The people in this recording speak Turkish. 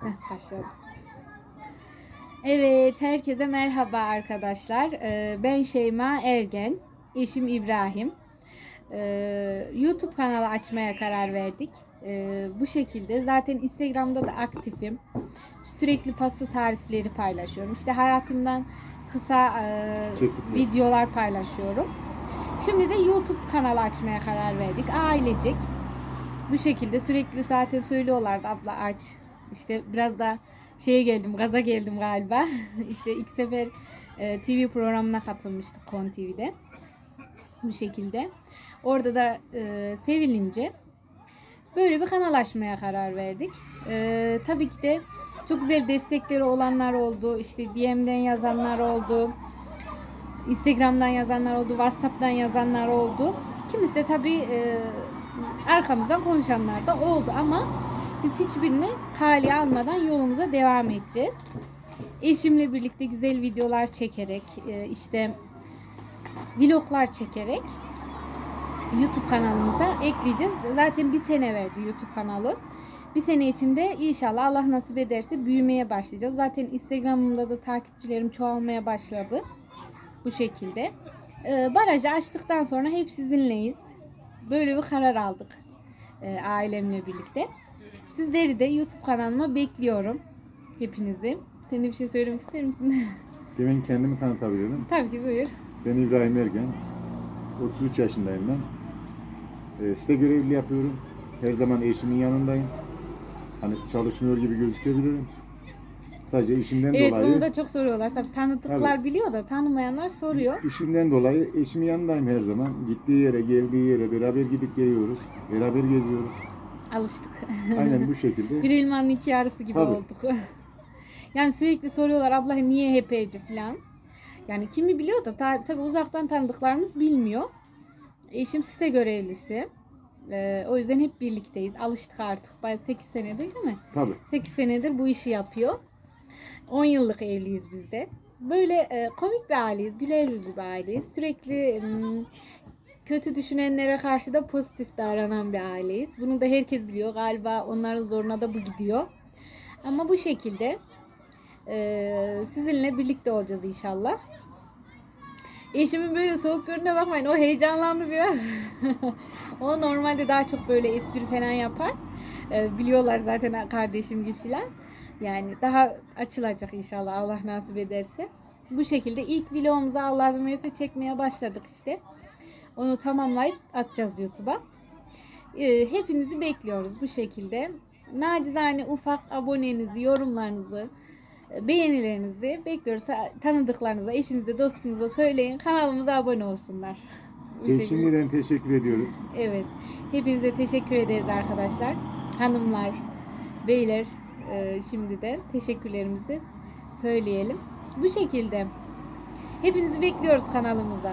Heh, başladı. Evet, herkese merhaba arkadaşlar. Ee, Ben Şeyma Ergen, eşim İbrahim. Ee, YouTube kanalı açmaya karar verdik. Ee, Bu şekilde zaten Instagram'da da aktifim. Sürekli pasta tarifleri paylaşıyorum. İşte hayatımdan kısa e, Kesitler. videolar paylaşıyorum. Şimdi de YouTube kanalı açmaya karar verdik. Ailecek. Bu şekilde sürekli zaten söylüyorlardı abla aç. İşte biraz da şeye geldim, gaza geldim galiba. işte ilk sefer e, TV programına katılmıştık Kon TV'de. Bu şekilde. Orada da e, sevilince böyle bir kanal açmaya karar verdik. E, tabii ki de çok güzel destekleri olanlar oldu. İşte DM'den yazanlar oldu. Instagram'dan yazanlar oldu, WhatsApp'tan yazanlar oldu. Kimisi de tabii e, arkamızdan konuşanlar da oldu ama biz hiçbirini kale almadan yolumuza devam edeceğiz. Eşimle birlikte güzel videolar çekerek, e, işte vloglar çekerek YouTube kanalımıza ekleyeceğiz. Zaten bir sene verdi YouTube kanalı. Bir sene içinde inşallah Allah nasip ederse büyümeye başlayacağız. Zaten Instagram'ımda da takipçilerim çoğalmaya başladı. Bu şekilde. Ee, barajı açtıktan sonra hep sizinleyiz. Böyle bir karar aldık. Ee, ailemle birlikte. Sizleri de YouTube kanalıma bekliyorum. Hepinizi. Sen de bir şey söylemek ister misin? Ben kendimi tanıtabilirim. Tabii ki buyur. Ben İbrahim Ergen. 33 yaşındayım ben. Ee, site görevli yapıyorum. Her zaman eşimin yanındayım. Hani çalışmıyor gibi gözükebilirim. Sadece işimden Evet dolayı onu da çok soruyorlar. Tabii tanıdıklar Tabii. biliyor da tanımayanlar soruyor. işimden dolayı eşimin yanındayım her zaman. Gittiği yere, geldiği yere beraber gidip geliyoruz. Beraber geziyoruz. Alıştık. Aynen bu şekilde. Bir elmanın iki yarısı gibi Tabii. olduk. yani sürekli soruyorlar abla niye hep evde falan. Yani kimi biliyor da ta, tabii uzaktan tanıdıklarımız bilmiyor. Eşim site görevlisi. Ee, o yüzden hep birlikteyiz. Alıştık artık. Bayağı 8 senedir değil mi? Tabii. 8 senedir bu işi yapıyor. 10 yıllık evliyiz biz de. Böyle e, komik bir aileyiz. Güler yüzlü bir aileyiz. Sürekli kötü düşünenlere karşı da pozitif davranan bir aileyiz. Bunu da herkes biliyor. Galiba onların zoruna da bu gidiyor. Ama bu şekilde e, sizinle birlikte olacağız inşallah. Eşimin böyle soğuk görününe bakmayın. O heyecanlandı biraz. o normalde daha çok böyle espri falan yapar. E, biliyorlar zaten kardeşim gibi falan. Yani daha açılacak inşallah Allah nasip ederse. Bu şekilde ilk vlogumuzu Allah verirse çekmeye başladık işte. Onu tamamlayıp atacağız YouTube'a. Ee, hepinizi bekliyoruz bu şekilde. Nacizane ufak abonenizi, yorumlarınızı, e, beğenilerinizi bekliyoruz. Ta- Tanıdıklarınıza, eşinize, dostunuza söyleyin. Kanalımıza abone olsunlar. E, şimdiden teşekkür ediyoruz. Evet. Hepinize teşekkür ederiz arkadaşlar. Hanımlar, beyler e, şimdiden teşekkürlerimizi söyleyelim. Bu şekilde. Hepinizi bekliyoruz kanalımıza.